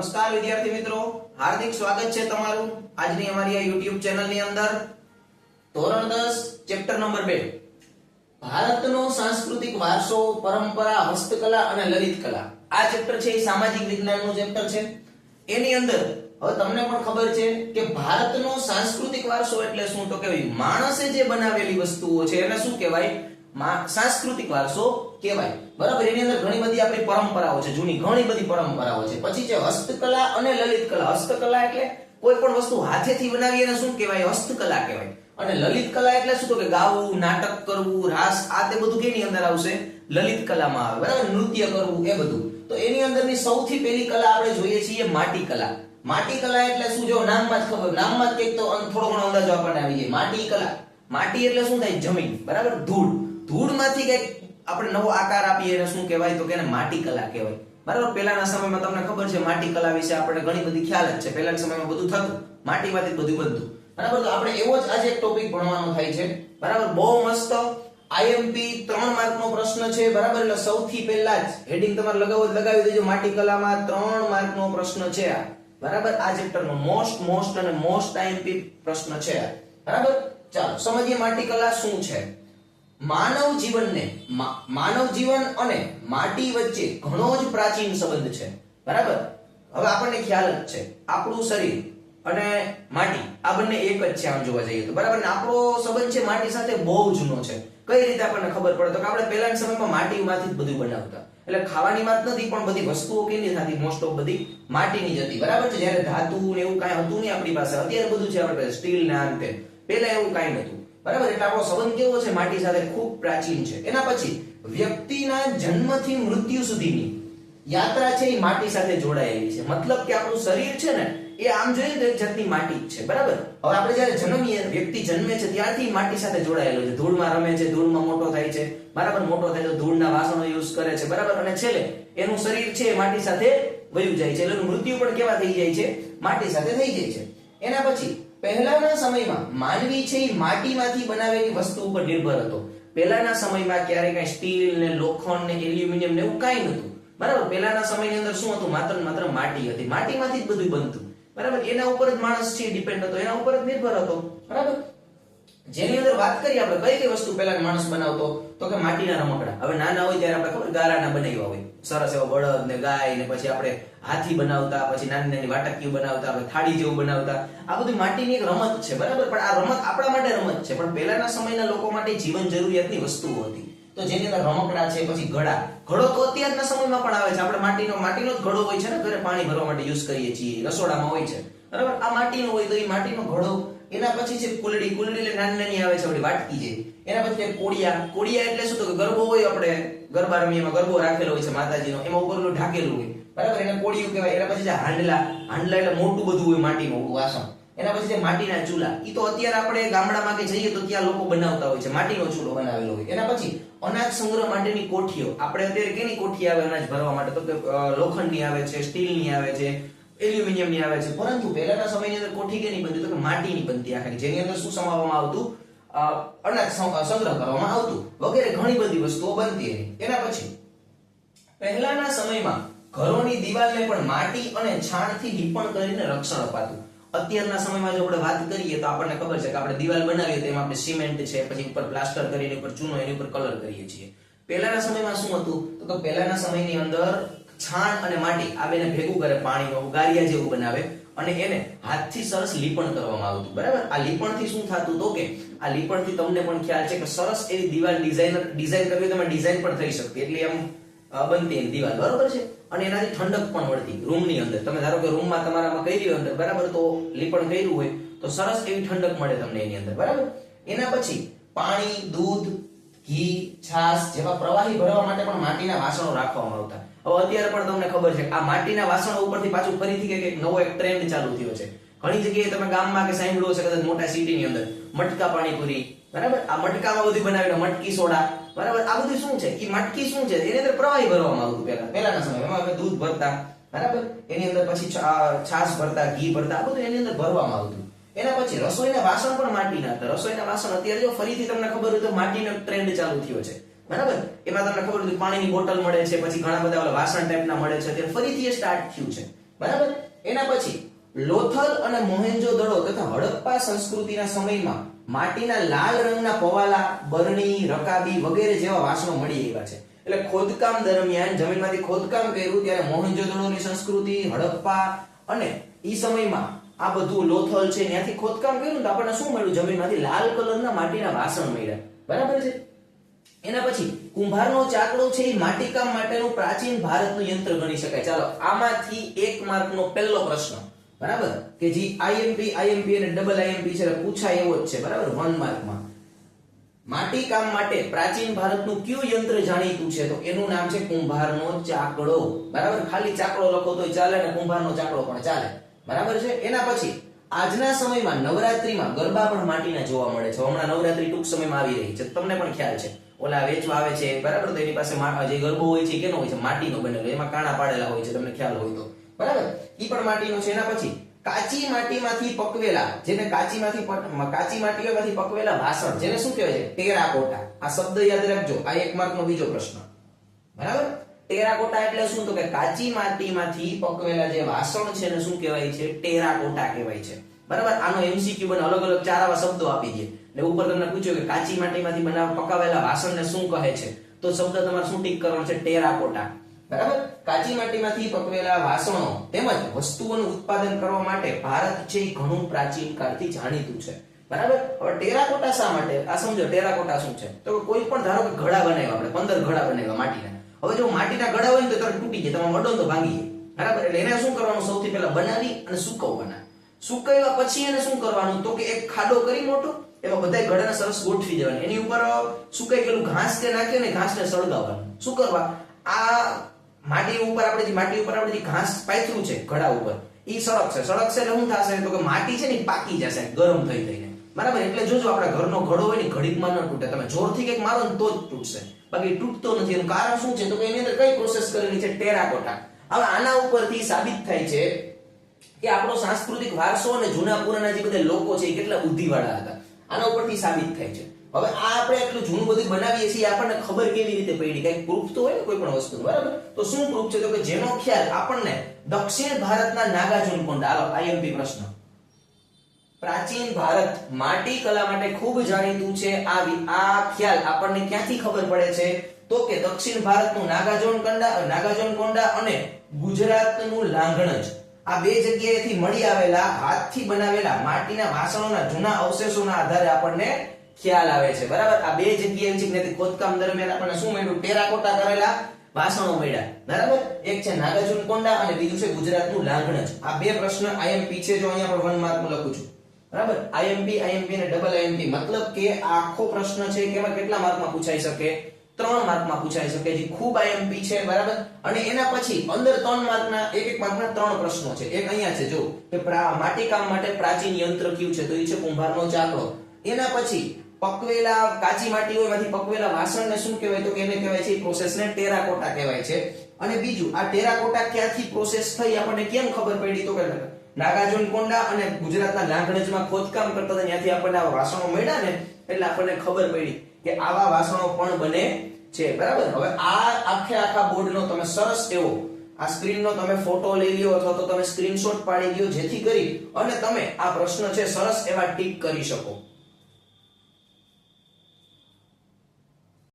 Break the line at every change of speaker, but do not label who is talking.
નમસ્કાર વિદ્યાર્થી મિત્રો. હાર્દિક સ્વાગત છે તમારું આજની અમારી આ YouTube ચેનલની અંદર. ધોરણ 10 ચેપ્ટર નંબર 2 ભારતનો સાંસ્કૃતિક વારસો, પરંપરા, હસ્તકલા અને લલિત કલા. આ ચેપ્ટર છે એ સામાજિક વિજ્ઞાનનું ચેપ્ટર છે. એની અંદર હવે તમને પણ ખબર છે કે ભારતનો સાંસ્કૃતિક વારસો એટલે શું? તો કે માણસે જે બનાવેલી વસ્તુઓ છે એને શું કહેવાય? સાંસ્કૃતિક વારસો કહેવાય. બરાબર? એની અંદર ઘણી બધી આપણી પરંપરાઓ છે, જૂની ઘણી બધી પરંપરાઓ છે. પછી છે હસ્તકલા અને લલિત કલા. હસ્તકલા એટલે કોઈ પણ વસ્તુ હાથેથી બનાવી એને શું કહેવાય? હસ્તકલા કહેવાય. અને લલિત કલા એટલે શું તો કે ગાવું, નાટક કરવું, રાસ, આ તે બધું કેની અંદર આવશે? લલિત કલામાં આવે. બરાબર? નૃત્ય કરવું, એ બધું. તો એની અંદરની સૌથી પહેલી કલા આપણે જોઈએ છીએ માટી કલા. માટી કલા એટલે શું? જો નામમાં જ ખબર, નામમાં જ કંઈક તો થોડો ઘણો અંદાજો આપણને આવી જાય. માટી કલા. માટી એટલે શું થાય? જમીન. બરાબર? ધૂળ. ધૂળમાંથી કંઈક આપણે નવો આકાર આપીએ એને શું કહેવાય? તો કે એને માટી કલા કહેવાય. બરાબર? પહેલાના સમયમાં તમને ખબર છે, માટી કલા વિશે આપણે ઘણી બધી ખ્યાલ જ છે. પહેલાના સમયમાં બધું થતું. માટીમાંથી બધું બનતું. બરાબર? તો આપણે એવો જ આજે એક ટોપિક ભણવાનો થાય છે. બરાબર? બહુ મસ્ત આઈએમપી ત્રણ માર્કનો પ્રશ્ન છે. બરાબર? એટલે સૌથી પહેલા જ હેડિંગ તમારે લગાવો લગાવી દેજો. માટી કલામાં ત્રણ માર્કનો પ્રશ્ન છે આ. બરાબર? આ ચેપ્ટરનો મોસ્ટ મોસ્ટ અને મોસ્ટ આઈએમપી પ્રશ્ન છે બરાબર? ચાલો, સમજીએ માટી કલા શું છે. માનવ જીવનને માનવ જીવન અને માટી વચ્ચે ઘણો જ પ્રાચીન સંબંધ છે. બરાબર? હવે આપણને ખ્યાલ જ છે. આપણું શરીર અને માટી, આ બંને એક જ છે આમ જોવા જઈએ તો. બરાબર? ને આપણો સંબંધ છે માટી સાથે બહુ જૂનો છે. કઈ રીતે આપણને ખબર પડે? તો કે આપણે પહેલાના સમયમાં માટીમાંથી જ બધું બનાવતા. એટલે ખાવાની વાત નથી, પણ બધી વસ્તુઓ કેની થતી મોસ્ટ ઓફ બધી માટીની જ હતી. બરાબર છે? જ્યારે ધાતુ ને એવું કાંઈ હતું નહીં આપણી પાસે. અત્યારે બધું છે આપણે સ્ટીલ ને તેમ. પહેલા એવું કાંઈ નહોતું. બરાબર? એટલે આપણો સંબંધ કેવો છે? માટી સાથે ખૂબ પ્રાચીન છે. એના પછી વ્યક્તિના જન્મથી મૃત્યુ સુધીની યાત્રા છે એ માટી સાથે જોડાયેલી છે. મતલબ કે આપણું શરીર છે ને, એ આમ જોઈએ તો એક જાતની માટી છે. બરાબર? હવે આપણે જ્યારે જન્મીએ, વ્યક્તિ જન્મે છે ત્યારથી માટી સાથે જોડાયેલો છે. ધૂળમાં રમે છે, ધૂળમાં મોટો થાય છે. બરાબર મોટો થાય તો ધૂળના વાસણો યુઝ કરે છે. બરાબર? અને છેલ્લે એનું શરીર છે એ માટી સાથે વયું જાય છે. એટલે મૃત્યુ પણ કેવા થઈ જાય છે? માટી સાથે થઈ જાય છે. એના પછી પહેલાના સમયમાં માનવી છે એ માટીમાંથી બનાવેલી વસ્તુ ઉપર નિર્ભર હતો. પહેલાના સમયમાં ક્યારે કઈ સ્ટીલ ને લોખંડ ને એલ્યુમિનિયમ ને એવું કાંઈ નહોતું. બરાબર? પહેલાના સમયની અંદર શું હતું? માત્ર માત્ર માટી હતી. માટીમાંથી જ બધું બનતું. બરાબર? એના ઉપર જ માણસ છે ડિપેન્ડ હતો. એના ઉપર જ નિર્ભર હતો. બરાબર? જેની અંદર વાત કરીએ આપણે, કઈ કઈ વસ્તુ પહેલા માણસ બનાવતો? તો કે માટીના રમકડા. હવે નાના હોય ત્યારે આપણે ખબર ગારાના બનાવ્યા હોય. સરસ એવા બળદ ને ગાય ને પછી આપણે હાથી બનાવતા, પછી નાની નાની વાટકીઓ બનાવતા આપણે થાળી જેવું બનાવતા. આ બધી માટીની એક રમત છે, બરાબર? પણ આ રમત આપણા માટે રમત છે. પણ પહેલાના સમયના લોકો માટે જીવન જરૂરિયાતની વસ્તુઓ હતી. તો જેની અંદર રમકડા છે, પછી ઘડા ઘડો તો અત્યારના સમયમાં પણ આવે છે. આપણે માટીનો માટીનો જ ઘડો હોય છે ને, ઘરે પાણી ભરવા માટે યુઝ કરીએ છીએ. રસોડામાં હોય છે. બરાબર? આ માટીનો હોય તો એ માટીનો ઘડો એના પછી છે કુલડી કુલડી એટલે નાની નાની આવે છે આપણી વાટકી છે એના પછી કોડિયા કોડિયા એટલે શું તો કે ગરબો હોય આપણે ગરબા રમીએ એમાં ગરબો રાખેલો હોય છે માતાજીનો. એમાં ઉપર ઓલું ઢાકેલું હોય. બરાબર? એને કોડિયું કહેવાય. એના પછી છે હાંડલા હાંડલા એટલે મોટું બધું હોય માટીનું મોટું વાસણ એના પછી છે માટીના ચૂલા. ઈ તો અત્યારે આપણે ગામડામાં કે જઈએ તો ત્યાં લોકો બનાવતા હોય છે, માટીનો ચૂલો બનાવેલો હોય. એના પછી અનાજ સંગ્રહ માટેની કોઠીઓ. આપણે અત્યારે કેની કોઠી આવે અનાજ ભરવા માટે? તો કે લોખંડની આવે છે, સ્ટીલની આવે છે, એલ્યુમિનિયમની આવે છે. પરંતુ પહેલાના સમયની અંદર કોઠી કેની બનતી? તો કે માટીની બનતી આખી જેની અંદર શું સમાવવામાં આવતું? અનાજ સંગ્રહ કરવામાં આવતું. વગેરે ઘણી બધી વસ્તુઓ બનતી હતી એના પછી પહેલાના સમયમાં ઘરોની દિવાલને પણ માટી અને છાણથી લીપણ કરીને રક્ષણ અપાતું. અત્યારના સમયમાં જો આપણે વાત કરીએ તો આપણને ખબર છે કે આપણે દિવાલ બનાવીએ તો એમાં આપણે સિમેન્ટ છે, પછી ઉપર પ્લાસ્ટર કરીને ઉપર ચૂનો એની ઉપર કલર કરીએ છીએ. પહેલાના સમયમાં શું હતું? તો કે પહેલાના સમયની અંદર છાણ અને માટી આ બેને ભેગું કરે, પાણીમાં ગારિયા જેવું બનાવે અને એને હાથથી સરસ લીપણ કરવામાં આવતું. બરાબર? આ લીપણથી શું થતું તો કે આ લીપણથી તમને પણ ખ્યાલ છે કે સરસ એવી દિવાલ ડિઝાઇનર, ડિઝાઇન કરવી તમે ડિઝાઇન પણ થઈ શકતી. એટલે એમ બનતી દિવાલ, બરોબર છે? અને એનાથી ઠંડક પણ મળતી રૂમની અંદર. તમે ધારો કે રૂમમાં તમારામાં કરી હોય અંદર, બરાબર? તો લીપણ કર્યું હોય, તો સરસ એવી ઠંડક મળે તમને એની અંદર, બરાબર? એના પછી પાણી, દૂધ, ઘી, છાશ જેવા પ્રવાહી ભરવા માટે પણ માટીના વાસણો રાખવામાં આવતા. હવે અત્યારે પણ તમને ખબર છે આ માટીના વાસણો ઉપરથી પાછું ફરીથી કે નવો એક ટ્રેન્ડ ચાલુ થયો છે. ઘણી જગ્યાએ તમે ગામમાં કે સાંભળો છે કદાચ મોટા સિટીની અંદર, મટકા પાણીપુરી, બરાબર? આ મટકામાં બધું બનાવીને મટકી સોડા બરાબર? આ બધું શું છે? એ મટકી શું છે? એની અંદર પ્રવાહી ભરવામાં આવતું પહેલા. પહેલાના સમયમાં આપણે દૂધ ભરતા, બરાબર? એની અંદર પછી છાશ ભરતા, ઘી ભરતા, આ બધું એની અંદર ભરવામાં આવતું એના પછી રસોઈના વાસણ પણ માટીના હતા રસોઈના વાસણ અત્યારે જો ફરીથી તમને ખબર હોય તો માટીનો ટ્રેન્ડ ચાલુ થયો છે. બરાબર? એમાં તમને ખબર હોય પાણીની બોટલ મળે છે, પછી ઘણા બધા વાસણ ટાઈપના મળે છે તે ફરીથી એ સ્ટાર્ટ થયું છે. બરાબર? લોથલ અને મોહેન્જો દડો તથા હડપ્પા સંસ્કૃતિના સમયમાં માટીના લાલ રંગના પવાલા, બરણી, રકાબી વગેરે જેવા વાસણો મળી આવ્યા છે. એટલે ખોદકામ દરમિયાન જમીનમાંથી ખોદકામ કર્યું ત્યારે મોહેન્જો દડોની સંસ્કૃતિ, હડપ્પા અને ઈ સમયમાં આ બધું લોથલ છે, ત્યાંથી ખોદકામ કર્યું તો આપણને શું મળ્યું? જમીનમાંથી લાલ કલરના માટીના વાસણ મળ્યા. બરાબર છે? એના પછી કુંભારનો ચાકડો છે એ માટીકામ માટેનું પ્રાચીન ભારતનું યંત્ર ગણી શકાય. ચાલો, આમાંથી એક માર્કનો પહેલો પ્રશ્ન. બરાબર? કે જે આઈએમપી આઈએમપી અને ડબલ આઈએમપી છે પૂછાય એવો જ છે, બરાબર? વન માર્કમાં માટીકામ માટે પ્રાચીન ભારતનું કયું યંત્ર જાણીતું છે? તો એનું નામ છે કુંભારનો ચાકડો. બરાબર? ખાલી ચાકડો લખો તો ચાલે ને કુંભારનો ચાકડો પણ ચાલે. બરાબર છે? એના પછી, આજના સમયમાં નવરાત્રીમાં ગરબા પણ માટીના જોવા મળે છે. હમણાં નવરાત્રી ટૂંક સમયમાં આવી રહી છે. તમને પણ ખ્યાલ છે. ઓલા વેચવા આવે છે. બરાબર? તો એની પાસે જે ગરબો હોય છે કેનો હોય છે? માટીનો બનેલો. એમાં કાણા પાડેલા હોય છે. તમને ખ્યાલ હોય તો. બરાબર? ઈ પણ માટીનો છે. એના પછી કાચી માટીમાંથી પકવેલા, જેને કાચીમાંથી કાચી માટીઓમાંથી પકવેલા વાસણ, જેને શું કહેવાય છે? ટેરાકોટા. આ શબ્દ યાદ રાખજો. આ એક માર્કનો બીજો પ્રશ્ન. બરાબર? ટેરાકોટા એટલે શું? તો કે કાચી માટીમાંથી પકવેલા જે વાસણ છે એને શું કહેવાય છે? ટેરાકોટા કહેવાય છે. બરાબર? આનો એમસીક્યુ બને અલગ અલગ ચાર આવા શબ્દો આપી દે. એટલે ઉપર તમને પૂછ્યું કે કાચી માટીમાંથી બનાવ, પકાવેલા વાસણને શું કહે છે? તો શબ્દ તમારે શું ટીક કરવાનો છે? ટેરાકોટા. બરાબર? કાચી માટીમાંથી પકવેલા વાસણો તેમજ વસ્તુઓનું ઉત્પાદન કરવા માટે ભારત છે એ ઘણું પ્રાચીન કાળથી જાણીતું છે. બરાબર? હવે ટેરાકોટા શા માટે? આ સમજો, ટેરાકોટા શું છે? તો કોઈ પણ ધારો કે ઘડા બનાવ્યા આપણે, પંદર ઘડા બનાવ્યા માટીના. હવે જો માટીના ઘડા હોય ને તો તરત તૂટી જાય, તમારો વડો તો ભાંગી જાય. બરાબર? એટલે એને શું કરવાનું? સૌથી પહેલા બનાવી અને સુકવવાના. સુકાવ્યા પછી એને શું કરવાનું? તો કે એક ખાડો કરી મોટો, એમાં બધા ઘડાને સરસ ગોઠવી દેવાના. એની ઉપર સુકાઈ ગયેલું ઘાસ કે નાખ્યો ને ઘાસને સળગાવવાનું. શું કરવા? આ માટી ઉપર આપણે જે માટી ઉપર આપણે જે ઘાસ પાથરું છે ઘડા ઉપર, ઈ સળગશે. સળગશે એટલે શું થશે? તો કે માટી છે ને પાકી જશે, ગરમ થઈ થઈને બરાબર? એટલે જોજો આપણા ઘરનો ઘડો હોય ને ઘડીકમાં ન તૂટે. તમે જોરથી કંઈક મારો ને તો જ તૂટશે. બાકી તૂટતો નથી. એનું કારણ શું છે? તો કે એની અંદર કઈ પ્રોસેસ કરેલી છે? ટેરાકોટા. હવે આના ઉપરથી સાબિત થાય છે કે આપણો સાંસ્કૃતિક વારસો અને જૂના પુરાના જે બધા લોકો છે એ કેટલા બુદ્ધિવાળા હતા. આના ઉપરથી સાબિત થાય છે. હવે આ આપણે એટલું જૂનું બધું બનાવીએ છીએ, આપણને ખબર કેવી રીતે પડી? કઈ પ્રૂફ તો હોય ને કોઈ પણ વસ્તુ બરાબર? તો શું પ્રૂફ છે? તો કે જેનો ખ્યાલ આપણને દક્ષિણ ભારતના નાગાર્જુન કોંડા હાલો આઈએમપી પ્રશ્ન. પ્રાચીન ભારત માટી કલા માટે ખૂબ જાણીતું છે. આ આ ખ્યાલ આપણને ક્યાંથી ખબર પડે છે? તો કે દક્ષિણ ભારતનું નાગાર્જુન કોંડા નાગાર્જુન કોંડા અને ગુજરાતનું લાંગણજ આ બે જગ્યાએથી મળી આવેલા, હાથથી બનાવેલા માટીના વાસણોના જૂના અવશેષોના આધારે આપણને ખ્યાલ આવે છે. બરાબર? આ બે જગ્યાએ કે ખોદકામ દરમિયાન આપણને શું મળ્યું? ટેરાકોટા કરેલા વાસણો મળ્યા. બરાબર? એક છે નાગાર્જુન કોંડા અને બીજું છે ગુજરાતનું લાંગણજ. આ બે પ્રશ્ન આઈએમપી છે જો અહીંયા પણ વન માર્કમાં લખું છું. બરાબર? આઈએમપી આઈએમપી અને ડબલ આઈએમપી મતલબ કે આખો પ્રશ્ન છે કે એમાં કેટલા માર્કમાં પૂછાઈ શકે? ત્રણ માર્કમાં પૂછાઈ શકે. જે ખૂબ આઈએમપી છે, બરાબર? અને એના પછી અંદર ત્રણ માર્કના એક એક માર્કના ત્રણ પ્રશ્નો છે. એક અહીંયા છે, જો કે માટીકામ માટે પ્રાચીન યંત્ર કયું છે? તો એ છે કુંભારનો ચાકડો. એના પછી પકવેલા કાચી માટી હોય એમાંથી પકવેલા વાસણને શું કહેવાય તો કે એને કહેવાય છે પ્રોસેસને ટેરાકોટા કહેવાય છે. અને બીજું, આ ટેરાકોટા ક્યાંથી પ્રોસેસ થઈ આપણને કેમ ખબર પડી તો કે નાગાર્જુન કોંડા અને ગુજરાતના નાગણજમાં ખોદકામ કરતા હતા, ત્યાંથી આપણને આ વાસણો મળ્યા ને એટલે આપણને ખબર પડી કે આવા વાસણો પણ બને છે. બરાબર? હવે આ આખે આખા બોર્ડનો તમે સરસ એવો, આ સ્ક્રીનનો તમે ફોટો લઈ લ્યો અથવા તો તમે સ્ક્રીનશોટ પાડી લ્યો જેથી કરી અને તમે આ પ્રશ્ન છે સરસ એવા ટીક કરી શકો.